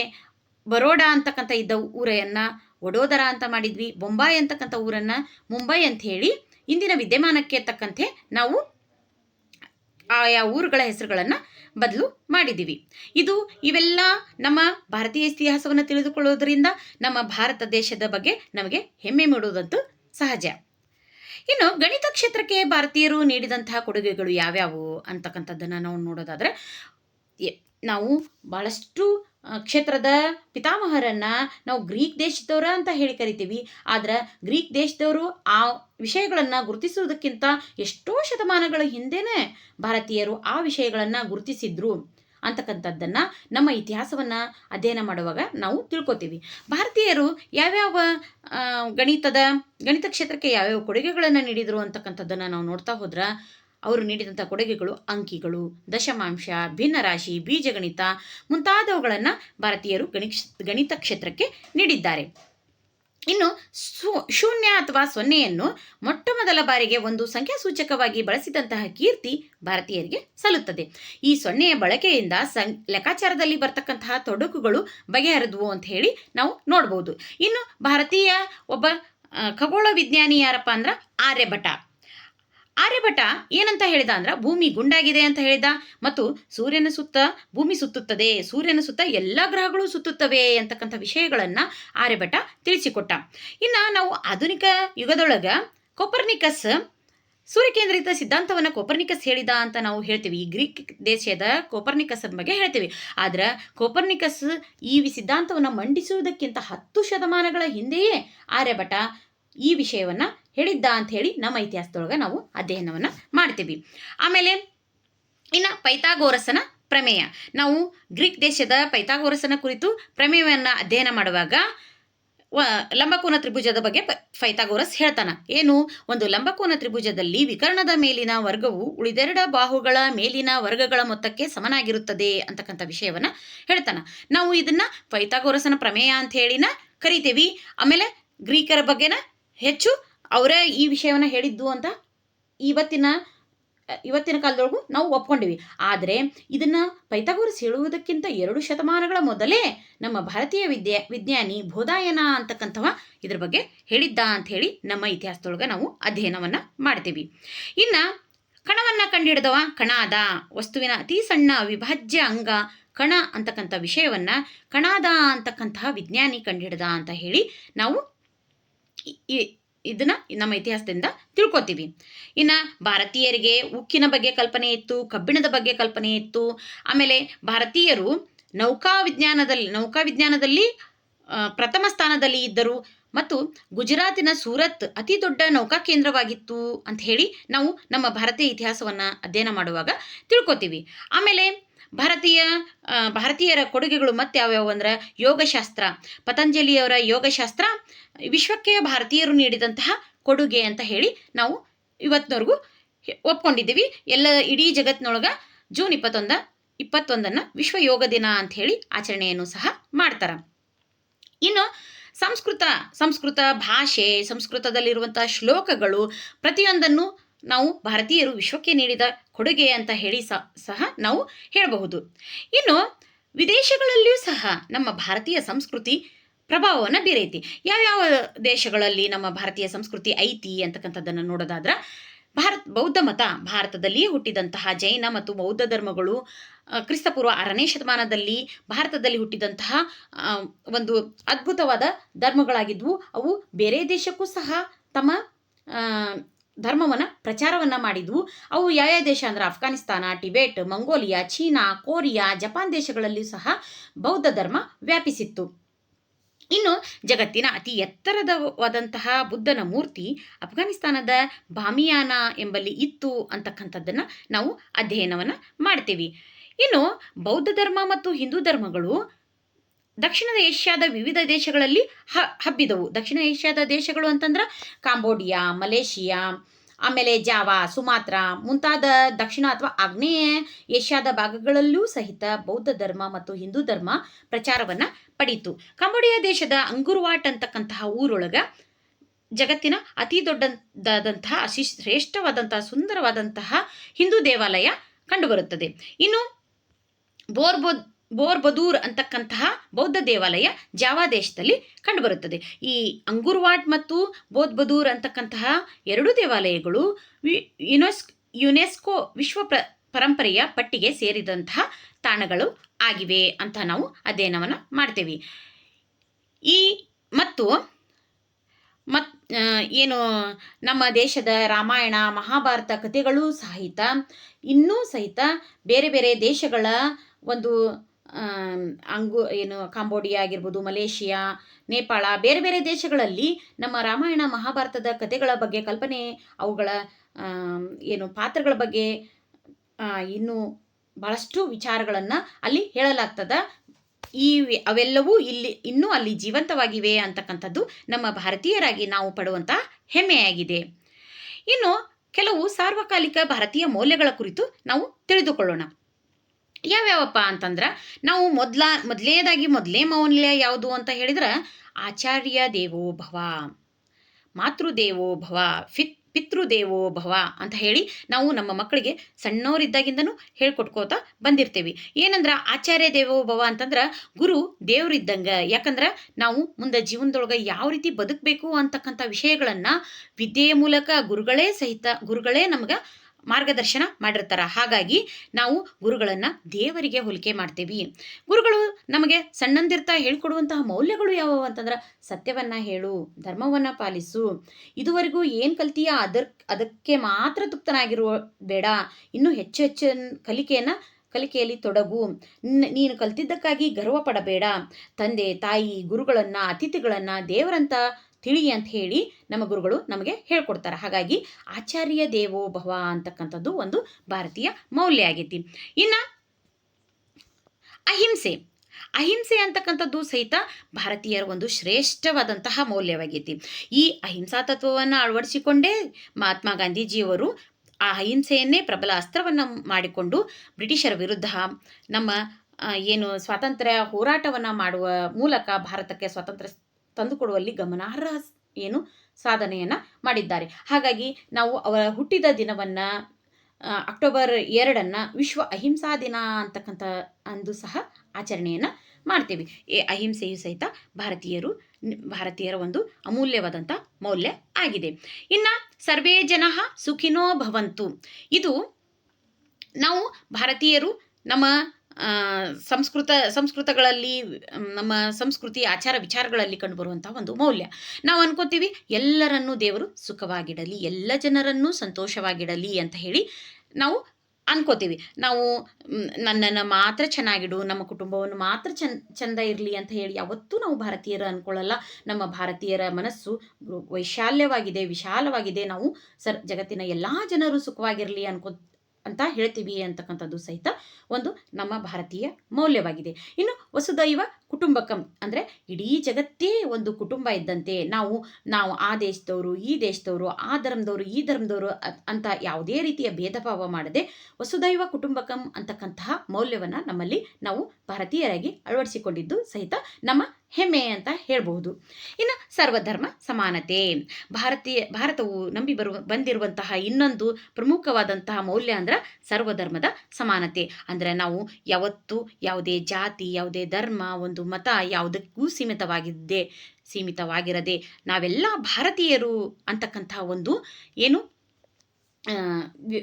ಬರೋಡಾ ಅಂತಕ್ಕಂಥ ಇದ್ದ ಊರನ್ನು, ವಡೋದರ ಅಂತ ಮಾಡಿದ್ವಿ. ಬೊಂಬಾಯಿ ಅಂತಕ್ಕಂಥ ಊರನ್ನು ಮುಂಬೈ ಅಂತ ಹೇಳಿ ಇಂದಿನ ವಿದ್ಯಮಾನಕ್ಕೆ ತಕ್ಕಂತೆ ನಾವು ಆಯಾ ಊರುಗಳ ಹೆಸರುಗಳನ್ನು ಬದಲು ಮಾಡಿದ್ದೀವಿ. ಇದು ಇವೆಲ್ಲ ನಮ್ಮ ಭಾರತೀಯ ಇತಿಹಾಸವನ್ನು ತಿಳಿದುಕೊಳ್ಳೋದ್ರಿಂದ ನಮ್ಮ ಭಾರತ ದೇಶದ ಬಗ್ಗೆ ನಮಗೆ ಹೆಮ್ಮೆ ಮೂಡುವುದಂತೂ ಸಹಜ. ಇನ್ನು ಗಣಿತ ಕ್ಷೇತ್ರಕ್ಕೆ ಭಾರತೀಯರು ನೀಡಿದಂತಹ ಕೊಡುಗೆಗಳು ಯಾವ್ಯಾವು ಅಂತಕ್ಕಂಥದ್ದನ್ನು ನಾವು ನೋಡೋದಾದರೆ ನಾವು ಭಾಳಷ್ಟು ಕ್ಷೇತ್ರದ ಪಿತಾಮಹರನ್ನ ನಾವು ಗ್ರೀಕ್ ದೇಶದವರ ಅಂತ ಹೇಳಿ ಕರಿತೀವಿ. ಆದ್ರೆ ಗ್ರೀಕ್ ದೇಶದವರು ಆ ವಿಷಯಗಳನ್ನು ಗುರುತಿಸುವುದಕ್ಕಿಂತ ಎಷ್ಟೋ ಶತಮಾನಗಳ ಹಿಂದೆನೆ ಭಾರತೀಯರು ಆ ವಿಷಯಗಳನ್ನು ಗುರುತಿಸಿದ್ರು. ಅಂತಕ್ಕಂಥದ್ದನ್ನು ನಮ್ಮ ಇತಿಹಾಸವನ್ನು ಅಧ್ಯಯನ ಮಾಡುವಾಗ ನಾವು ತಿಳ್ಕೊತೀವಿ. ಭಾರತೀಯರು ಯಾವ್ಯಾವ ಗಣಿತದ, ಗಣಿತ ಕ್ಷೇತ್ರಕ್ಕೆ ಯಾವ್ಯಾವ ಕೊಡುಗೆಗಳನ್ನು ನೀಡಿದರು ಅಂತಕ್ಕಂಥದ್ದನ್ನು ನಾವು ನೋಡ್ತಾ ಹೋದ್ರೆ ಅವರು ನೀಡಿದಂಥ ಕೊಡುಗೆಗಳು ಅಂಕಿಗಳು, ದಶಮಾಂಶ, ಭಿನ್ನರಾಶಿ, ಬೀಜಗಣಿತ ಮುಂತಾದವುಗಳನ್ನು ಭಾರತೀಯರು ಗಣಿ ಗಣಿತ ಕ್ಷೇತ್ರಕ್ಕೆ ನೀಡಿದ್ದಾರೆ. ಇನ್ನು ಶೂನ್ಯ ಅಥವಾ ಸೊನ್ನೆಯನ್ನು ಮೊಟ್ಟ ಮೊದಲ ಬಾರಿಗೆ ಒಂದು ಸಂಖ್ಯಾಸೂಚಕವಾಗಿ ಬಳಸಿದಂತಹ ಕೀರ್ತಿ ಭಾರತೀಯರಿಗೆ ಸಲ್ಲುತ್ತದೆ. ಈ ಸೊನ್ನೆಯ ಬಳಕೆಯಿಂದ ಸಂ, ಲೆಕ್ಕಾಚಾರದಲ್ಲಿ ಬರ್ತಕ್ಕಂತಹ ತೊಡಕುಗಳು ಬಗೆಹರಿದವು ಅಂತ ಹೇಳಿ ನಾವು ನೋಡ್ಬೋದು. ಇನ್ನು ಭಾರತೀಯ ಒಬ್ಬ ಖಗೋಳ ವಿಜ್ಞಾನಿ ಯಾರಪ್ಪ ಅಂದ್ರೆ ಆರ್ಯಭಟ. ಆರ್ಯಭಟ ಏನಂತ ಹೇಳಿದ ಅಂದ್ರೆ ಭೂಮಿ ಗುಂಡಾಗಿದೆ ಅಂತ ಹೇಳಿದ. ಮತ್ತು ಸೂರ್ಯನ ಸುತ್ತ ಭೂಮಿ ಸುತ್ತುತ್ತದೆ. ಸೂರ್ಯನ ಸುತ್ತ ಎಲ್ಲ ಗ್ರಹಗಳು ಸುತ್ತುತ್ತವೆ ಅಂತಕ್ಕಂಥ ವಿಷಯಗಳನ್ನು ಆರ್ಯಭಟ ತಿಳಿಸಿಕೊಟ್ಟ. ಇನ್ನು ನಾವು ಆಧುನಿಕ ಯುಗದೊಳಗೆ ಕೊಪರ್ನಿಕಸ್, ಸೂರ್ಯಕೇಂದ್ರಿತ ಸಿದ್ಧಾಂತವನ್ನು ಕೋಪರ್ನಿಕಸ್ ಹೇಳಿದ ಅಂತ ನಾವು ಹೇಳ್ತೀವಿ. ಈ ಗ್ರೀಕ್ ದೇಶದ ಕೋಪರ್ನಿಕಸ್ ಬಗ್ಗೆ ಹೇಳ್ತೀವಿ. ಆದ್ರೆ ಕೋಪರ್ನಿಕಸ್ ಈ ಸಿದ್ಧಾಂತವನ್ನು ಮಂಡಿಸುವುದಕ್ಕಿಂತ ಹತ್ತು ಶತಮಾನಗಳ ಹಿಂದೆಯೇ ಆರ್ಯಭಟ ಈ ವಿಷಯವನ್ನು ಹೇಳಿದ್ದ ಅಂತ ಹೇಳಿ ನಮ್ಮ ಇತಿಹಾಸದೊಳಗೆ ನಾವು ಅಧ್ಯಯನವನ್ನು ಮಾಡ್ತೀವಿ. ಆಮೇಲೆ ಇನ್ನು ಪೈಥಾಗೋರಸನ ಪ್ರಮೇಯ. ನಾವು ಗ್ರೀಕ್ ದೇಶದ ಪೈಥಾಗೋರಸನ ಕುರಿತು ಪ್ರಮೇಯವನ್ನು ಅಧ್ಯಯನ ಮಾಡುವಾಗ ಲಂಬಕೋನ ತ್ರಿಭುಜದ ಬಗ್ಗೆ ಪೈಥಾಗೋರಸ್ ಹೇಳ್ತಾನ. ಏನು? ಒಂದು ಲಂಬಕೋನ ತ್ರಿಭುಜದಲ್ಲಿ ವಿಕರ್ಣದ ಮೇಲಿನ ವರ್ಗವು ಉಳಿದೆರಡ ಬಾಹುಗಳ ಮೇಲಿನ ವರ್ಗಗಳ ಮೊತ್ತಕ್ಕೆ ಸಮನಾಗಿರುತ್ತದೆ ಅಂತಕ್ಕಂಥ ವಿಷಯವನ್ನ ಹೇಳ್ತಾನ. ನಾವು ಇದನ್ನ ಫೈತಾಗೋರಸನ ಪ್ರಮೇಯ ಅಂತ ಹೇಳಿನ ಕರಿತೀವಿ. ಆಮೇಲೆ ಗ್ರೀಕರ ಬಗ್ಗೆನ ಹೆಚ್ಚು ಅವರೇ ಈ ವಿಷಯವನ್ನ ಹೇಳಿದ್ದು ಅಂತ ಇವತ್ತಿನ ಇವತ್ತಿನ ಕಾಲದೊಳಗೂ ನಾವು ಒಪ್ಕೊಂಡಿವಿ. ಆದರೆ ಇದನ್ನ ಪೈಥಾಗೋರಸ್ ಹೇಳುವುದಕ್ಕಿಂತ ಎರಡು ಶತಮಾನಗಳ ಮೊದಲೇ ನಮ್ಮ ಭಾರತೀಯ ವಿದ್ಯೆ, ವಿಜ್ಞಾನಿ ಬೋಧಾಯನ ಅಂತಕ್ಕಂಥವ ಇದ್ರ ಬಗ್ಗೆ ಹೇಳಿದ್ದ ಅಂತ ಹೇಳಿ ನಮ್ಮ ಇತಿಹಾಸದೊಳಗೆ ನಾವು ಅಧ್ಯಯನವನ್ನು ಮಾಡ್ತೀವಿ. ಇನ್ನು ಕಣವನ್ನು ಕಂಡುಹಿಡಿದವ ಕಣಾದ. ವಸ್ತುವಿನ ಅತಿ ಸಣ್ಣ ಅವಿಭಾಜ್ಯ ಅಂಗ ಕಣ ಅಂತಕ್ಕಂಥ ವಿಷಯವನ್ನ ಕಣಾದ ಅಂತಕ್ಕಂತಹ ವಿಜ್ಞಾನಿ ಕಂಡುಹಿಡ್ದ ಅಂತ ಹೇಳಿ ನಾವು ಇದನ್ನ ನಮ್ಮ ಇತಿಹಾಸದಿಂದ ತಿಳ್ಕೊತೀವಿ. ಇನ್ನು ಭಾರತೀಯರಿಗೆ ಉಕ್ಕಿನ ಬಗ್ಗೆ ಕಲ್ಪನೆ ಇತ್ತು, ಕಬ್ಬಿಣದ ಬಗ್ಗೆ ಕಲ್ಪನೆ ಇತ್ತು. ಆಮೇಲೆ ಭಾರತೀಯರು ನೌಕಾ ವಿಜ್ಞಾನದಲ್ಲಿ ನೌಕಾ ವಿಜ್ಞಾನದಲ್ಲಿ ಪ್ರಥಮ ಸ್ಥಾನದಲ್ಲಿ ಇದ್ದರು ಮತ್ತು ಗುಜರಾತಿನ ಸೂರತ್ ಅತಿ ದೊಡ್ಡ ನೌಕಾ ಕೇಂದ್ರವಾಗಿತ್ತು ಅಂತ ಹೇಳಿ ನಾವು ನಮ್ಮ ಭಾರತೀಯ ಇತಿಹಾಸವನ್ನು ಅಧ್ಯಯನ ಮಾಡುವಾಗ ತಿಳ್ಕೊತೀವಿ. ಆಮೇಲೆ ಭಾರತೀಯ ಭಾರತೀಯರ ಕೊಡುಗೆಗಳು ಮತ್ತೆ ಯಾವ್ಯಾವು ಅಂದ್ರೆ ಯೋಗಶಾಸ್ತ್ರ. ಪತಂಜಲಿಯವರ ಯೋಗಶಾಸ್ತ್ರ ವಿಶ್ವಕ್ಕೆ ಭಾರತೀಯರು ನೀಡಿದಂತಹ ಕೊಡುಗೆ ಅಂತ ಹೇಳಿ ನಾವು ಇವತ್ತಿನವರೆಗೂ ಒಪ್ಕೊಂಡಿದ್ದೀವಿ. ಎಲ್ಲ ಇಡೀ ಜಗತ್ತಿನೊಳಗ ಜೂನ್ ಇಪ್ಪತ್ತೊಂದ, ಇಪ್ಪತ್ತೊಂದನ್ನು ವಿಶ್ವ ಯೋಗ ದಿನ ಅಂತ ಹೇಳಿ ಆಚರಣೆಯನ್ನು ಸಹ ಮಾಡ್ತಾರೆ. ಇನ್ನು ಸಂಸ್ಕೃತ ಸಂಸ್ಕೃತ ಭಾಷೆ ಸಂಸ್ಕೃತದಲ್ಲಿರುವಂಥ ಶ್ಲೋಕಗಳು ಪ್ರತಿಯೊಂದನ್ನು ನಾವು ಭಾರತೀಯರು ವಿಶ್ವಕ್ಕೆ ನೀಡಿದ ಕೊಡುಗೆ ಅಂತ ಹೇಳಿ ಸಹ ನಾವು ಹೇಳಬಹುದು. ಇನ್ನು ವಿದೇಶಗಳಲ್ಲಿಯೂ ಸಹ ನಮ್ಮ ಭಾರತೀಯ ಸಂಸ್ಕೃತಿ ಪ್ರಭಾವವನ್ನು ಬೀರೈತಿ. ಯಾವ್ಯಾವ ದೇಶಗಳಲ್ಲಿ ನಮ್ಮ ಭಾರತೀಯ ಸಂಸ್ಕೃತಿ ಐತಿ ಅಂತಕ್ಕಂಥದ್ದನ್ನು ನೋಡೋದಾದ್ರೆ, ಭಾರತ್, ಬೌದ್ಧ ಮತ ಭಾರತದಲ್ಲಿಯೇ ಹುಟ್ಟಿದಂತಹ ಜೈನ ಮತ್ತು ಬೌದ್ಧ ಧರ್ಮಗಳು ಕ್ರಿಸ್ತಪೂರ್ವ ಆರನೇ ಶತಮಾನದಲ್ಲಿ ಭಾರತದಲ್ಲಿ ಹುಟ್ಟಿದಂತಹ ಒಂದು ಅದ್ಭುತವಾದ ಧರ್ಮಗಳಾಗಿದ್ವು. ಅವು ಬೇರೆ ದೇಶಕ್ಕೂ ಸಹ ತಮ್ಮ ಧರ್ಮವನ್ನ, ಪ್ರಚಾರವನ್ನು ಮಾಡಿದ್ವು. ಅವು ಯಾವ ದೇಶ ಅಂದರೆ Afghanistan Tibet, Mongolia, China, Korea, Japan ದೇಶಗಳಲ್ಲಿಯೂ ಸಹ ಬೌದ್ಧ ಧರ್ಮ ವ್ಯಾಪಿಸಿತ್ತು. ಇನ್ನು ಜಗತ್ತಿನ ಅತಿ ಎತ್ತರದವಾದಂತಹ ಬುದ್ಧನ ಮೂರ್ತಿ ಅಫ್ಘಾನಿಸ್ತಾನದ ಬಾಮಿಯಾನ ಎಂಬಲ್ಲಿ ಇತ್ತು ಅಂತಕ್ಕಂಥದ್ದನ್ನು ನಾವು ಅಧ್ಯಯನವನ್ನು ಮಾಡ್ತೀವಿ. ಇನ್ನು ಬೌದ್ಧ ಧರ್ಮ ಮತ್ತು ಹಿಂದೂ ಧರ್ಮಗಳು ದಕ್ಷಿಣ ಏಷ್ಯಾದ ವಿವಿಧ ದೇಶಗಳಲ್ಲಿ ಹ, ಹಬ್ಬಿದವು. ದಕ್ಷಿಣ ಏಷ್ಯಾದ ದೇಶಗಳು ಅಂತಂದ್ರೆ ಕಾಂಬೋಡಿಯಾ, ಮಲೇಷಿಯಾ, ಆಮೇಲೆ ಜಾವಾ, ಸುಮಾತ್ರ ಮುಂತಾದ ದಕ್ಷಿಣ ಅಥವಾ ಆಗ್ನೇಯ ಏಷ್ಯಾದ ಭಾಗಗಳಲ್ಲೂ ಸಹಿತ ಬೌದ್ಧ ಧರ್ಮ ಮತ್ತು ಹಿಂದೂ ಧರ್ಮ ಪ್ರಚಾರವನ್ನು ಪಡೀತು. ಕಾಂಬೋಡಿಯಾ ದೇಶದ ಅಂಗುರ್ವಾಟ್ ಅಂತಕ್ಕಂತಹ ಊರೊಳಗೆ ಜಗತ್ತಿನ ಅತಿ ದೊಡ್ಡದಾದಂತಹ, ಅತಿ ಶ್ರೇಷ್ಠವಾದಂತಹ, ಸುಂದರವಾದಂತಹ ಹಿಂದೂ ದೇವಾಲಯ ಕಂಡುಬರುತ್ತದೆ. ಇನ್ನು ಬೋರ್ಬೊದ್ ಬೋರ್ಬದೂರ್ ಅಂತಕ್ಕಂತಹ ಬೌದ್ಧ ದೇವಾಲಯ ಜಾವಾ ದೇಶದಲ್ಲಿ ಕಂಡುಬರುತ್ತದೆ. ಈ ಅಂಗುರ್ವಾಟ್ ಮತ್ತು ಬೋಧ್ಬದೂರ್ ಅಂತಕ್ಕಂತಹ ಎರಡು ದೇವಾಲಯಗಳು ಯುನೆಸ್, ಯುನೆಸ್ಕೋ ವಿಶ್ವ ಪ್ರ, ಪರಂಪರೆಯ ಪಟ್ಟಿಗೆ ಸೇರಿದಂತಹ ತಾಣಗಳು ಆಗಿವೆ ಅಂತ ನಾವು ಅಧ್ಯಯನವನ್ನು ಮಾಡ್ತೇವೆ. ಈ ಮತ್ತು ಮತ್ ಏನು ನಮ್ಮ ದೇಶದ ರಾಮಾಯಣ, ಮಹಾಭಾರತ ಕಥೆಗಳು ಸಹಿತ ಇನ್ನೂ ಸಹಿತ ಬೇರೆ ಬೇರೆ ದೇಶಗಳ ಒಂದು ಅಂಗು, ಏನು, ಕಾಂಬೋಡಿಯಾ ಆಗಿರ್ಬೋದು, ಮಲೇಷಿಯಾ, ನೇಪಾಳ, ಬೇರೆ ಬೇರೆ ದೇಶಗಳಲ್ಲಿ ನಮ್ಮ ರಾಮಾಯಣ, ಮಹಾಭಾರತದ ಕಥೆಗಳ ಬಗ್ಗೆ ಕಲ್ಪನೆ, ಅವುಗಳ ಏನು ಪಾತ್ರಗಳ ಬಗ್ಗೆ ಇನ್ನೂ ಭಾಳಷ್ಟು ವಿಚಾರಗಳನ್ನು ಅಲ್ಲಿ ಹೇಳಲಾಗ್ತದ. ಈ ಅವೆಲ್ಲವೂ ಇಲ್ಲಿ, ಇನ್ನೂ ಅಲ್ಲಿ ಜೀವಂತವಾಗಿವೆ ಅಂತಕ್ಕಂಥದ್ದು ನಮ್ಮ ಭಾರತೀಯರಾಗಿ ನಾವು ಪಡುವಂಥ ಹೆಮ್ಮೆಯಾಗಿದೆ. ಇನ್ನು ಕೆಲವು ಸಾರ್ವಕಾಲಿಕ ಭಾರತೀಯ ಮೌಲ್ಯಗಳ ಕುರಿತು ನಾವು ತಿಳಿದುಕೊಳ್ಳೋಣ. ಯಾವ್ಯಾವಪ್ಪ ಅಂತಂದ್ರೆ ನಾವು ಮೊದಲ ಮೊದಲನೇದಾಗಿ ಮೊದಲೇ ಮೌಲ್ಯ ಯಾವುದು ಅಂತ ಹೇಳಿದ್ರೆ ಆಚಾರ್ಯ ದೇವೋ ಭವ ಮಾತೃದೇವೋ ಭವ, ಫಿತ್ ಪಿತೃದೇವೋ ಭವ ಅಂತ ಹೇಳಿ ನಾವು ನಮ್ಮ ಮಕ್ಕಳಿಗೆ ಸಣ್ಣವರಿದ್ದಾಗಿಂದನೂ ಹೇಳ್ಕೊಟ್ಕೋತ ಬಂದಿರ್ತೀವಿ. ಏನಂದ್ರೆ ಆಚಾರ್ಯ ದೇವೋ ಭವ ಅಂತಂದ್ರೆ ಗುರು ದೇವರಿದ್ದಂಗೆ. ಯಾಕಂದ್ರೆ ನಾವು ಮುಂದೆ ಜೀವನದೊಳಗೆ ಯಾವ ರೀತಿ ಬದುಕಬೇಕು ಅಂತಕ್ಕಂಥ ವಿಷಯಗಳನ್ನು ವಿದ್ಯೆಯ ಮೂಲಕ ಗುರುಗಳೇ ಸಹಿತ, ಗುರುಗಳೇ ನಮ್ಗೆ ಮಾರ್ಗದರ್ಶನ ಮಾಡಿರ್ತಾರೆ. ಹಾಗಾಗಿ ನಾವು ಗುರುಗಳನ್ನು ದೇವರಿಗೆ ಹೋಲಿಕೆ ಮಾಡ್ತೀವಿ. ಗುರುಗಳು ನಮಗೆ ಸಣ್ಣಂದಿರ್ತಾ ಹೇಳ್ಕೊಡುವಂತಹ ಮೌಲ್ಯಗಳು ಯಾವುವು ಅಂತಂದ್ರೆ ಸತ್ಯವನ್ನ ಹೇಳು, ಧರ್ಮವನ್ನ ಪಾಲಿಸು. ಇದುವರೆಗೂ ಏನು ಕಲ್ತೀಯ ಅದರ್, ಅದಕ್ಕೆ ಮಾತ್ರ ತೃಪ್ತನಾಗಿರುವ ಬೇಡ. ಇನ್ನೂ ಹೆಚ್ಚು ಹೆಚ್ಚು ಕಲಿಕೆಯನ್ನು, ಕಲಿಕೆಯಲ್ಲಿ ತೊಡಗು. ನೀನು ಕಲ್ತಿದ್ದಕ್ಕಾಗಿ ಗರ್ವ ಪಡಬೇಡ ತಂದೆ, ತಾಯಿ, ಗುರುಗಳನ್ನು, ಅತಿಥಿಗಳನ್ನು ದೇವರಂತ ತಿಳಿ ಅಂತ ಹೇಳಿ ನಮ್ಮ ಗುರುಗಳು ನಮಗೆ ಹೇಳ್ಕೊಡ್ತಾರೆ. ಹಾಗಾಗಿ ಆಚಾರ್ಯ ದೇವೋ ಭವ ಅಂತಕ್ಕಂಥದ್ದು ಒಂದು ಭಾರತೀಯ ಮೌಲ್ಯ ಆಗೈತಿ. ಇನ್ನ ಅಹಿಂಸೆ. ಅಹಿಂಸೆ ಅಂತಕ್ಕಂಥದ್ದು ಸಹಿತ ಭಾರತೀಯರ ಒಂದು ಶ್ರೇಷ್ಠವಾದಂತಹ ಮೌಲ್ಯವಾಗೈತಿ. ಈ ಅಹಿಂಸಾ ತತ್ವವನ್ನು ಅಳವಡಿಸಿಕೊಂಡೇ ಮಹಾತ್ಮ ಗಾಂಧೀಜಿಯವರು ಆ ಅಹಿಂಸೆಯನ್ನೇ ಪ್ರಬಲ ಅಸ್ತ್ರವನ್ನು ಮಾಡಿಕೊಂಡು ಬ್ರಿಟಿಷರ ವಿರುದ್ಧ ನಮ್ಮ ಏನು ಸ್ವಾತಂತ್ರ್ಯ ಹೋರಾಟವನ್ನು ಮಾಡುವ ಮೂಲಕ ಭಾರತಕ್ಕೆ ಸ್ವಾತಂತ್ರ್ಯ ತಂದುಕೊಡುವಲ್ಲಿ ಗಮನಾರ್ಹ ಏನು? ಸಾಧನೆಯನ್ನು ಮಾಡಿದ್ದಾರೆ. ಹಾಗಾಗಿ ನಾವು ಅವರ ಹುಟ್ಟಿದ ದಿನವನ್ನು ಅಕ್ಟೋಬರ್ ಎರಡನ್ನು ವಿಶ್ವ ಅಹಿಂಸಾ ದಿನ ಅಂತಕ್ಕಂಥ ಅಂದು ಸಹ ಆಚರಣೆಯನ್ನು ಮಾಡ್ತೀವಿ. ಈ ಅಹಿಂಸೆಯು ಸಹಿತ ಭಾರತೀಯರು, ಭಾರತೀಯರ ಒಂದು ಅಮೂಲ್ಯವಾದಂಥ ಮೌಲ್ಯ ಆಗಿದೆ. ಇನ್ನು ಸರ್ವೇ ಜನ ಸುಖಿನೋ ಭವಂತು. ಇದು ನಾವು ಭಾರತೀಯರು ನಮ್ಮ ಸಂಸ್ಕೃತ, ಸಂಸ್ಕೃತಗಳಲ್ಲಿ ನಮ್ಮ ಸಂಸ್ಕೃತಿ ಆಚಾರ ವಿಚಾರಗಳಲ್ಲಿ ಕಂಡುಬರುವಂಥ ಒಂದು ಮೌಲ್ಯ. ನಾವು ಅನ್ಕೋತೀವಿ, ಎಲ್ಲರನ್ನೂ ದೇವರು ಸುಖವಾಗಿಡಲಿ, ಎಲ್ಲ ಜನರನ್ನೂ ಸಂತೋಷವಾಗಿಡಲಿ ಅಂತ ಹೇಳಿ ನಾವು ಅನ್ಕೋತೀವಿ. ನಾವು ನನ್ನನ್ನು ಮಾತ್ರ ಚೆನ್ನಾಗಿಡು, ನಮ್ಮ ಕುಟುಂಬವನ್ನು ಮಾತ್ರ ಚಂದ ಚಂದ ಇರಲಿ ಅಂತ ಹೇಳಿ ಯಾವತ್ತೂ ನಾವು ಭಾರತೀಯರು ಅನ್ಕೊಳ್ಳಲ್ಲ. ನಮ್ಮ ಭಾರತೀಯರ ಮನಸ್ಸು ವೈಶಾಲ್ಯವಾಗಿದೆ, ವಿಶಾಲವಾಗಿದೆ. ನಾವು ಸರ್, ಜಗತ್ತಿನ ಎಲ್ಲ ಜನರು ಸುಖವಾಗಿರಲಿ ಅನ್ಕೊ ಅಂತ ಹೇಳ್ತೀವಿ ಅಂತಕ್ಕಂಥದ್ದು ಸಹಿತ ಒಂದು ನಮ್ಮ ಭಾರತೀಯ ಮೌಲ್ಯವಾಗಿದೆ. ಇನ್ನು ವಸುದೈವ ಕುಟುಂಬಕಂ ಅಂದರೆ ಇಡೀ ಜಗತ್ತೇ ಒಂದು ಕುಟುಂಬ ಇದ್ದಂತೆ. ನಾವು ನಾವು ಆ ದೇಶದವರು, ಈ ದೇಶದವರು, ಆ ಧರ್ಮದವರು, ಈ ಧರ್ಮದವರು ಅಂತ ಯಾವುದೇ ರೀತಿಯ ಭೇದ ಭಾವ ಮಾಡದೆ ವಸುದೈವ ಕುಟುಂಬಕಂ ಅಂತಕ್ಕಂತಹ ಮೌಲ್ಯವನ್ನು ನಮ್ಮಲ್ಲಿ ನಾವು ಭಾರತೀಯರಾಗಿ ಅಳವಡಿಸಿಕೊಂಡಿದ್ದು ಸಹಿತ ನಮ್ಮ ಹೆಮ್ಮೆ ಅಂತ ಹೇಳಬಹುದು. ಇನ್ನು ಸರ್ವಧರ್ಮ ಸಮಾನತೆ. ಭಾರತೀಯ, ಭಾರತವು ನಂಬಿ ಬರುವ ಬಂದಿರುವಂತಹ ಇನ್ನೊಂದು ಪ್ರಮುಖವಾದಂತಹ ಮೌಲ್ಯ ಅಂದ್ರೆ ಸರ್ವಧರ್ಮದ ಸಮಾನತೆ. ಅಂದರೆ ನಾವು ಯಾವತ್ತೂ ಯಾವುದೇ ಜಾತಿ, ಯಾವುದೇ ಧರ್ಮ, ಒಂದು ಮತ ಯಾವುದಕ್ಕೂ ಸೀಮಿತವಾಗಿದ್ದೆ, ಸೀಮಿತವಾಗಿರದೆ ನಾವೆಲ್ಲ ಭಾರತೀಯರು ಅಂತಕ್ಕಂಥ ಒಂದು ಏನು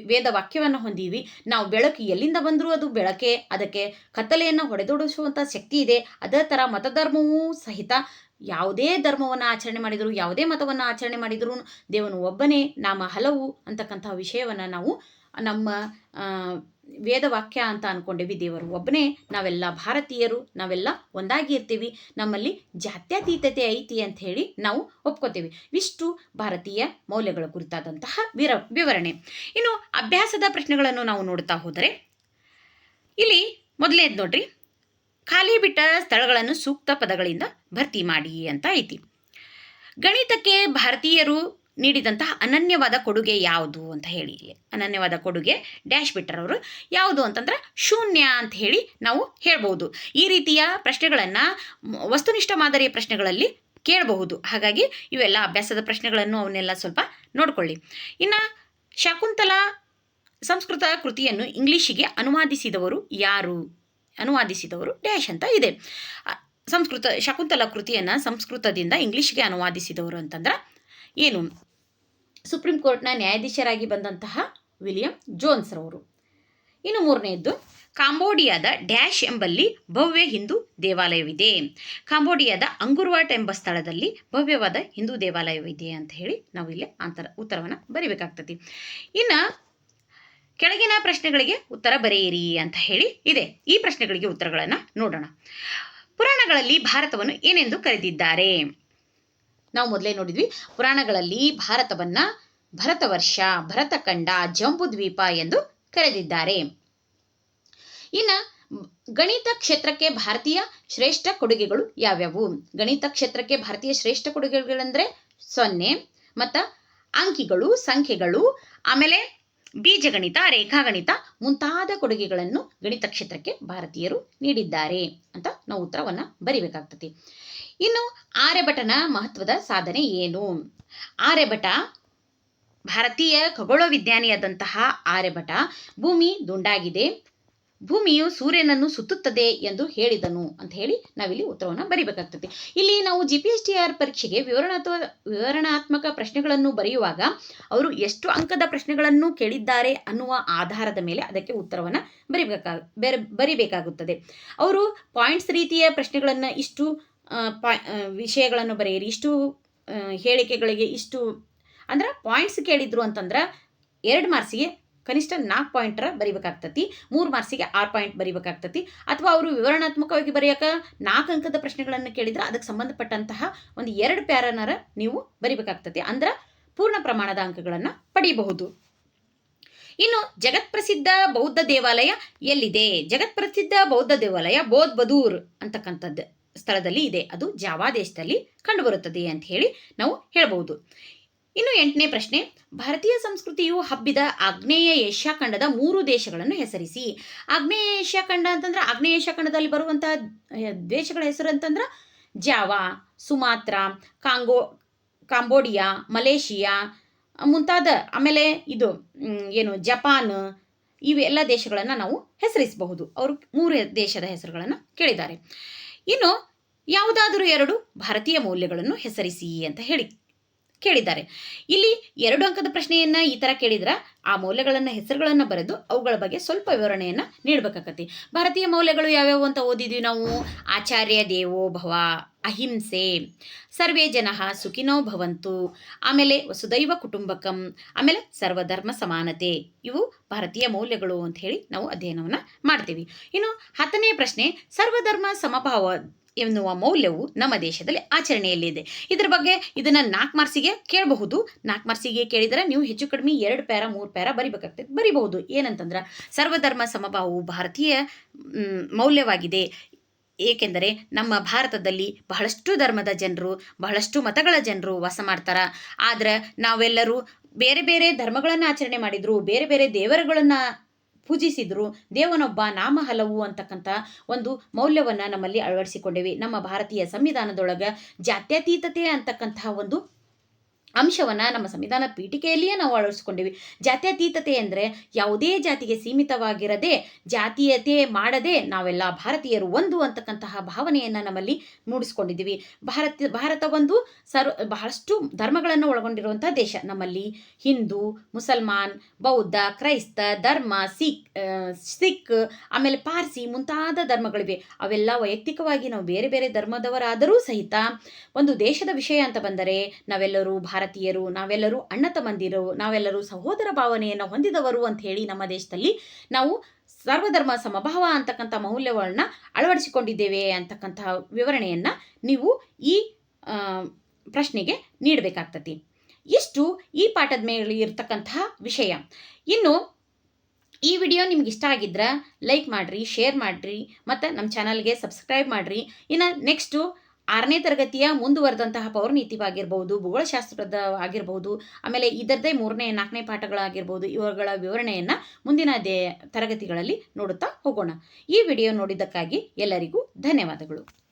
ವೇದ ವಾಕ್ಯವನ್ನು ಹೊಂದೀವಿ. ನಾವು ಬೆಳಕು ಎಲ್ಲಿಂದ ಬಂದರೂ ಅದು ಬೆಳಕೆ, ಅದಕ್ಕೆ ಕತ್ತಲೆಯನ್ನು ಹೊಡೆದೊಡಿಸುವಂಥ ಶಕ್ತಿ ಇದೆ. ಅದೇ ಥರ ಮತಧರ್ಮವೂ ಸಹಿತ ಯಾವುದೇ ಧರ್ಮವನ್ನು ಆಚರಣೆ ಮಾಡಿದರೂ, ಯಾವುದೇ ಮತವನ್ನು ಆಚರಣೆ ಮಾಡಿದರೂ ದೇವನು ಒಬ್ಬನೇ, ನಾಮ ಹಲವು ಅಂತಕ್ಕಂಥ ವಿಷಯವನ್ನು ನಾವು ನಮ್ಮ ವೇದವಾಕ್ಯ ಅಂತ ಅಂದ್ಕೊಂಡೇವಿ ದೇವರು. ಒಬ್ಬನೇ ನಾವೆಲ್ಲ ಭಾರತೀಯರು, ನಾವೆಲ್ಲ ಒಂದಾಗಿ ಇರ್ತೀವಿ, ನಮ್ಮಲ್ಲಿ ಜಾತ್ಯತೀತತೆ ಐತಿ ಅಂತ ಹೇಳಿ ನಾವು ಒಪ್ಕೋತೀವಿ. ಇಷ್ಟು ಭಾರತೀಯ ಮೌಲ್ಯಗಳ ಕುರಿತಾದಂತಹ ವಿರ, ವಿವರಣೆ. ಇನ್ನು ಅಭ್ಯಾಸದ ಪ್ರಶ್ನೆಗಳನ್ನು ನಾವು ನೋಡ್ತಾ ಹೋದರೆ, ಇಲ್ಲಿ ಮೊದಲನೇದು ನೋಡ್ರಿ. ಖಾಲಿ ಬಿಟ್ಟ ಸ್ಥಳಗಳನ್ನು ಸೂಕ್ತ ಪದಗಳಿಂದ ಭರ್ತಿ ಮಾಡಿ ಅಂತ ಐತಿ. ಗಣಿತಕ್ಕೆ ಭಾರತೀಯರು ನೀಡಿದಂತಹ ಅನನ್ಯವಾದ ಕೊಡುಗೆ ಯಾವುದು ಅಂತ ಹೇಳಿ ಅನನ್ಯವಾದ ಕೊಡುಗೆ ಡ್ಯಾಶ್ ಬಿಟ್ಟರವರು ಯಾವುದು ಅಂತಂದ್ರೆ ಶೂನ್ಯ ಅಂತ ಹೇಳಿ ನಾವು ಹೇಳ್ಬೋದು ಈ ರೀತಿಯ ಪ್ರಶ್ನೆಗಳನ್ನು ವಸ್ತುನಿಷ್ಠ ಮಾದರಿಯ ಪ್ರಶ್ನೆಗಳಲ್ಲಿ ಕೇಳಬಹುದು. ಹಾಗಾಗಿ ಇವೆಲ್ಲ ಅಭ್ಯಾಸದ ಪ್ರಶ್ನೆಗಳನ್ನು ಅವನ್ನೆಲ್ಲ ಸ್ವಲ್ಪ ನೋಡ್ಕೊಳ್ಳಿ. ಇನ್ನು ಶಕುಂತಲಾ ಸಂಸ್ಕೃತ ಕೃತಿಯನ್ನು ಇಂಗ್ಲಿಷಿಗೆ ಅನುವಾದಿಸಿದವರು ಯಾರು? ಅನುವಾದಿಸಿದವರು ಡ್ಯಾಶ್ ಅಂತ ಇದೆ. ಸಂಸ್ಕೃತ, ಶಕುಂತಲಾ ಕೃತಿಯನ್ನು ಸಂಸ್ಕೃತದಿಂದ ಇಂಗ್ಲಿಷ್ಗೆ ಅನುವಾದಿಸಿದವರು ಅಂತಂದ್ರೆ ಏನು? ಸುಪ್ರೀಂ ಕೋರ್ಟ್ನ ನ್ಯಾಯಾಧೀಶರಾಗಿ ಬಂದಂತಹ ವಿಲಿಯಂ ಜೋನ್ಸ್ ರವರು. ಇನ್ನು ಮೂರನೆಯದ್ದು ಕಾಂಬೋಡಿಯಾದ ಡ್ಯಾಶ್ ಎಂಬಲ್ಲಿ ಭವ್ಯ ಹಿಂದೂ ದೇವಾಲಯವಿದೆ. ಕಾಂಬೋಡಿಯಾದ ಅಂಗುರ್ವಾಟ್ ಎಂಬ ಸ್ಥಳದಲ್ಲಿ ಭವ್ಯವಾದ ಹಿಂದೂ ದೇವಾಲಯವಿದೆ ಅಂತ ಹೇಳಿ ನಾವು ಇಲ್ಲಿ ಅಂತರ ಉತ್ತರವನ್ನು ಬರಿಬೇಕಾಗ್ತದೆ. ಇನ್ನು ಕೆಳಗಿನ ಪ್ರಶ್ನೆಗಳಿಗೆ ಉತ್ತರ ಬರೆಯಿರಿ ಅಂತ ಹೇಳಿ ಇದೆ. ಈ ಪ್ರಶ್ನೆಗಳಿಗೆ ಉತ್ತರಗಳನ್ನು ನೋಡೋಣ. ಪುರಾಣಗಳಲ್ಲಿ ಭಾರತವನ್ನು ಏನೆಂದು ಕರೆದಿದ್ದಾರೆ? ನಾವು ಮೊದಲೇ ನೋಡಿದ್ವಿ, ಪುರಾಣಗಳಲ್ಲಿ ಭಾರತವನ್ನ ಭರತವರ್ಷ, ಭರತಖಂಡ ಜಂಬುದ್ವೀಪ ಎಂದು ಕರೆದಿದ್ದಾರೆ. ಇನ್ನ ಗಣಿತ ಕ್ಷೇತ್ರಕ್ಕೆ ಭಾರತೀಯ ಶ್ರೇಷ್ಠ ಕೊಡುಗೆಗಳು ಯಾವ್ಯಾವು? ಗಣಿತ ಕ್ಷೇತ್ರಕ್ಕೆ ಭಾರತೀಯ ಶ್ರೇಷ್ಠ ಕೊಡುಗೆಗಳಂದ್ರೆ ಸೊನ್ನೆ, ಮತ್ತ ಅಂಕಿಗಳು, ಸಂಖ್ಯೆಗಳು, ಆಮೇಲೆ ಬೀಜಗಣಿತ, ರೇಖಾಗಣಿತ ಮುಂತಾದ ಕೊಡುಗೆಗಳನ್ನು ಗಣಿತ ಕ್ಷೇತ್ರಕ್ಕೆ ಭಾರತೀಯರು ನೀಡಿದ್ದಾರೆ ಅಂತ ನಾವು ಉತ್ತರವನ್ನು ಬರಿಬೇಕಾಗ್ತದೆ. ಇನ್ನು ಆರ್ಯಭಟನ ಮಹತ್ವದ ಸಾಧನೆ ಏನು? ಆರ್ಯಭಟ ಭಾರತೀಯ ಖಗೋಳ ವಿಜ್ಞಾನಿಯಾದಂತಹ ಆರ್ಯಭಟ ಭೂಮಿ ದುಂಡಾಗಿದೆ. ಭೂಮಿಯು ಸೂರ್ಯನನ್ನು ಸುತ್ತುತ್ತದೆ ಎಂದು ಹೇಳಿದನು ಅಂತ ಹೇಳಿ ನಾವಿಲ್ಲಿ ಉತ್ತರವನ್ನು ಬರಿಬೇಕಾಗ್ತದೆ. ಇಲ್ಲಿ ನಾವು G P S T R ಪರೀಕ್ಷೆಗೆ ವಿವರಣಾತ್ಮ ವಿವರಣಾತ್ಮಕ ಪ್ರಶ್ನೆಗಳನ್ನು ಬರೆಯುವಾಗ ಅವರು ಎಷ್ಟು ಅಂಕದ ಪ್ರಶ್ನೆಗಳನ್ನು ಕೇಳಿದ್ದಾರೆ ಅನ್ನುವ ಆಧಾರದ ಮೇಲೆ ಅದಕ್ಕೆ ಉತ್ತರವನ್ನು ಬರಿಬೇಕಾಗ ಬೇರೆ, ಬರಿಬೇಕಾಗುತ್ತದೆ. ಅವರು ಪಾಯಿಂಟ್ಸ್ ರೀತಿಯ ಪ್ರಶ್ನೆಗಳನ್ನು ಇಷ್ಟು ವಿಷಯಗಳನ್ನು ಬರೆಯಿರಿ, ಇಷ್ಟು ಹೇಳಿಕೆಗಳಿಗೆ ಇಷ್ಟು, ಅಂದ್ರೆ ಪಾಯಿಂಟ್ಸ್ ಕೇಳಿದ್ರು ಅಂತಂದ್ರೆ ಎರಡು ಮಾರ್ಕ್ಸಿಗೆ ಕನಿಷ್ಠ ನಾಲ್ಕು ಪಾಯಿಂಟರ ಬರಿಬೇಕಾಗ್ತತಿ. ಮೂರು ಮಾರ್ಕ್ಸಿಗೆ ಆರು ಪಾಯಿಂಟ್ ಬರಿಬೇಕಾಗ್ತತಿ. ಅಥವಾ ಅವರು ವಿವರಣಾತ್ಮಕವಾಗಿ ಬರೆಯೋಕೆ ನಾಲ್ಕು ಅಂಕದ ಪ್ರಶ್ನೆಗಳನ್ನು ಕೇಳಿದ್ರೆ ಅದಕ್ಕೆ ಸಂಬಂಧಪಟ್ಟಂತಹ ಒಂದು ಎರಡು ಪ್ಯಾರನರ ನೀವು ಬರಿಬೇಕಾಗ್ತತಿ. ಅಂದ್ರೆ ಪೂರ್ಣ ಪ್ರಮಾಣದ ಅಂಕಗಳನ್ನು ಪಡೆಯಬಹುದು ಇನ್ನು ಜಗತ್ಪ್ರಸಿದ್ಧ ಬೌದ್ಧ ದೇವಾಲಯ ಎಲ್ಲಿದೆ? ಜಗತ್ಪ್ರಸಿದ್ಧ ಬೌದ್ಧ ದೇವಾಲಯ ಬೋಧ್ ಬದೂರ್ ಅಂತಕ್ಕಂಥದ್ದು ಸ್ಥಳದಲ್ಲಿ ಇದೆ. ಅದು ಜಾವಾ ದೇಶದಲ್ಲಿ ಕಂಡುಬರುತ್ತದೆ ಅಂತ ಹೇಳಿ ನಾವು ಹೇಳಬಹುದು. ಇನ್ನು ಎಂಟನೇ ಪ್ರಶ್ನೆ, ಭಾರತೀಯ ಸಂಸ್ಕೃತಿಯು ಹಬ್ಬಿದ ಆಗ್ನೇಯ ಏಷ್ಯಾ ಖಂಡದ ಮೂರು ದೇಶಗಳನ್ನು ಹೆಸರಿಸಿ. ಆಗ್ನೇಯ ಏಷ್ಯಾ ಖಂಡ ಅಂತಂದ್ರೆ, ಆಗ್ನೇಯ ಏಷ್ಯಾ ಖಂಡದಲ್ಲಿ ಬರುವಂತಹ ದೇಶಗಳ ಹೆಸರು ಅಂತಂದ್ರೆ Java, Sumatra, Congo, Cambodia, Malaysia, ಮುಂತಾದ, ಆಮೇಲೆ ಇದು ಏನು ಜಪಾನ್ ಇವೆಲ್ಲ ದೇಶಗಳನ್ನು ನಾವು ಹೆಸರಿಸಬಹುದು. ಅವರು ಮೂರು ದೇಶದ ಹೆಸರುಗಳನ್ನು ಕೇಳಿದ್ದಾರೆ. ಇನ್ನು ಯಾವುದಾದರೂ ಎರಡು ಭಾರತೀಯ ಮೌಲ್ಯಗಳನ್ನು ಹೆಸರಿಸಿ ಅಂತ ಹೇಳಿ. ಕೇಳಿದ್ದಾರೆ. ಇಲ್ಲಿ ಎರಡು ಅಂಕದ ಪ್ರಶ್ನೆಯನ್ನ ಈ ತರ ಕೇಳಿದ್ರ, ಆ ಮೌಲ್ಯಗಳನ್ನ, ಹೆಸರುಗಳನ್ನ ಬರೆದು ಅವುಗಳ ಬಗ್ಗೆ ಸ್ವಲ್ಪ ವಿವರಣೆಯನ್ನ ನೀಡಬೇಕಾಗತ್ತೆ. ಭಾರತೀಯ ಮೌಲ್ಯಗಳು ಯಾವ್ಯಾವು ಅಂತ ಓದಿದ್ವಿ ನಾವು? ಆಚಾರ್ಯ ದೇವೋ ಭವ, ಅಹಿಂಸೆ, ಸರ್ವೇ ಜನ ಸುಖಿನೋ ಭವಂತು, ಆಮೇಲೆ ವಸುದೈವ ಕುಟುಂಬಕಂ, ಆಮೇಲೆ ಸರ್ವಧರ್ಮ ಸಮಾನತೆ. ಇವು ಭಾರತೀಯ ಮೌಲ್ಯಗಳು ಅಂತ ಹೇಳಿ ನಾವು ಅಧ್ಯಯನವನ್ನ ಮಾಡ್ತೀವಿ. ಇನ್ನು ಹತ್ತನೇ ಪ್ರಶ್ನೆ, ಸರ್ವಧರ್ಮ ಸಮಭಾವ ಎನ್ನುವ ಮೌಲ್ಯವು ನಮ್ಮ ದೇಶದಲ್ಲಿ ಆಚರಣೆಯಲ್ಲಿದೆ. ಇದರ ಬಗ್ಗೆ ಇದನ್ನ ನಾಲ್ಕು ಮಾರ್ಸಿಗೆ ಕೇಳಬಹುದು. ನಾಲ್ಕು ಮಾರ್ಸಿಗೆ ಕೇಳಿದರೆ ನೀವು ಹೆಚ್ಚು ಕಡಿಮೆ ಎರಡು ಪ್ಯಾರ, ಮೂರು ಪ್ಯಾರ ಬರಿಬೇಕಾಗ್ತದೆ. ಬರಿಬಹುದು. ಏನಂತಂದ್ರೆ ಸರ್ವಧರ್ಮ ಸಮಭಾವವು ಭಾರತೀಯ ಮೌಲ್ಯವಾಗಿದೆ. ಏಕೆಂದರೆ ನಮ್ಮ ಭಾರತದಲ್ಲಿ ಬಹಳಷ್ಟು ಧರ್ಮದ ಜನರು, ಬಹಳಷ್ಟು ಮತಗಳ ಜನರು ವಾಸ ಮಾಡ್ತಾರೆ. ಆದ್ರೆ ನಾವೆಲ್ಲರೂ ಬೇರೆ ಬೇರೆ ಧರ್ಮಗಳನ್ನು ಆಚರಣೆ ಮಾಡಿದ್ರು, ಬೇರೆ ಬೇರೆ ದೇವರುಗಳನ್ನ ಪೂಜಿಸಿದ್ರು. ದೇವನೊಬ್ಬ ನಾಮ ಹಲವು ಅಂತಕ್ಕಂಥ ಒಂದು ಮೌಲ್ಯವನ್ನು ನಮ್ಮಲ್ಲಿ ಅಳವಡಿಸಿಕೊಂಡೇವೆ. ನಮ್ಮ ಭಾರತೀಯ ಸಂವಿಧಾನದೊಳಗ ಜಾತ್ಯತೀತತೆ ಅಂತಕ್ಕಂತಹ ಒಂದು ಅಂಶವನ್ನ ನಮ್ಮ ಸಂವಿಧಾನ ಪೀಠಿಕೆಯಲ್ಲಿಯೇ ನಾವು ಅಳವಡಿಸ್ಕೊಂಡಿವಿ. ಜಾತ್ಯತೀತತೆ ಅಂದರೆ ಯಾವುದೇ ಜಾತಿಗೆ ಸೀಮಿತವಾಗಿರದೆ, ಜಾತೀಯತೆ ಮಾಡದೆ ನಾವೆಲ್ಲ ಭಾರತೀಯರು ಒಂದು ಅಂತಕ್ಕಂತಹ ಭಾವನೆಯನ್ನು ನಮ್ಮಲ್ಲಿ ಮೂಡಿಸ್ಕೊಂಡಿದ್ದೀವಿ. ಭಾರತ ಭಾರತ ಒಂದು ಸರ್ವ ಬಹಳಷ್ಟು ಧರ್ಮಗಳನ್ನು ಒಳಗೊಂಡಿರುವಂಥ ದೇಶ. ನಮ್ಮಲ್ಲಿ ಹಿಂದೂ, ಮುಸಲ್ಮಾನ್, ಬೌದ್ಧ, ಕ್ರೈಸ್ತ, ಧರ್ಮ, ಸಿಖ್ ಸಿಖ್, ಆಮೇಲೆ ಪಾರ್ಸಿ ಮುಂತಾದ ಧರ್ಮಗಳಿವೆ. ಅವೆಲ್ಲ ವೈಯಕ್ತಿಕವಾಗಿ ನಾವು ಬೇರೆ ಬೇರೆ ಧರ್ಮದವರಾದರೂ ಸಹಿತ ಒಂದು ದೇಶದ ವಿಷಯ ಅಂತ ಬಂದರೆ ನಾವೆಲ್ಲರೂ ಭಾರತೀಯರು, ನಾವೆಲ್ಲರೂ ಅಣ್ಣ ತಮ್ಮಂದಿರು, ನಾವೆಲ್ಲರೂ ಸಹೋದರ ಭಾವನೆಯನ್ನು ಹೊಂದಿದವರು ಅಂತ ಹೇಳಿ ನಮ್ಮ ದೇಶದಲ್ಲಿ ನಾವು ಸರ್ವಧರ್ಮ ಸಮಭಾವ ಅಂತಕ್ಕಂಥ ಮೌಲ್ಯಗಳನ್ನ ಅಳವಡಿಸಿಕೊಂಡಿದ್ದೇವೆ ಅಂತಕ್ಕಂತಹ ವಿವರಣೆಯನ್ನ ನೀವು ಈ ಪ್ರಶ್ನೆಗೆ ನೀಡಬೇಕಾಗ್ತತಿ. ಇಷ್ಟು ಈ ಪಾಠದ ಮೇಲೆ ಇರತಕ್ಕಂತಹ ವಿಷಯ. ಇನ್ನು ಈ ವಿಡಿಯೋ ನಿಮ್ಗೆ ಇಷ್ಟ ಆಗಿದ್ರೆ ಲೈಕ್ ಮಾಡಿರಿ, ಶೇರ್ ಮಾಡಿರಿ, ಮತ್ತು ನಮ್ಮ ಚಾನಲ್ಗೆ ಸಬ್ಸ್ಕ್ರೈಬ್ ಮಾಡಿರಿ. ಇನ್ನು ನೆಕ್ಸ್ಟು ಆರನೇ ತರಗತಿಯ ಮುಂದುವರೆದಂತಹ ಪೌರನೀತಿವಾಗಿರ್ಬೋದು ಭೂಗೋಳಶಾಸ್ತ್ರದ ಆಗಿರ್ಬೋದು, ಆಮೇಲೆ ಇದರದೇ ಮೂರನೇ, ನಾಲ್ಕನೇ ಪಾಠಗಳಾಗಿರ್ಬೋದು, ಇವುಗಳ ವಿವರಣೆಯನ್ನು ಮುಂದಿನ ದೇ, ತರಗತಿಗಳಲ್ಲಿ ನೋಡುತ್ತಾ ಹೋಗೋಣ. ಈ ವಿಡಿಯೋ ನೋಡಿದ್ದಕ್ಕಾಗಿ ಎಲ್ಲರಿಗೂ ಧನ್ಯವಾದಗಳು.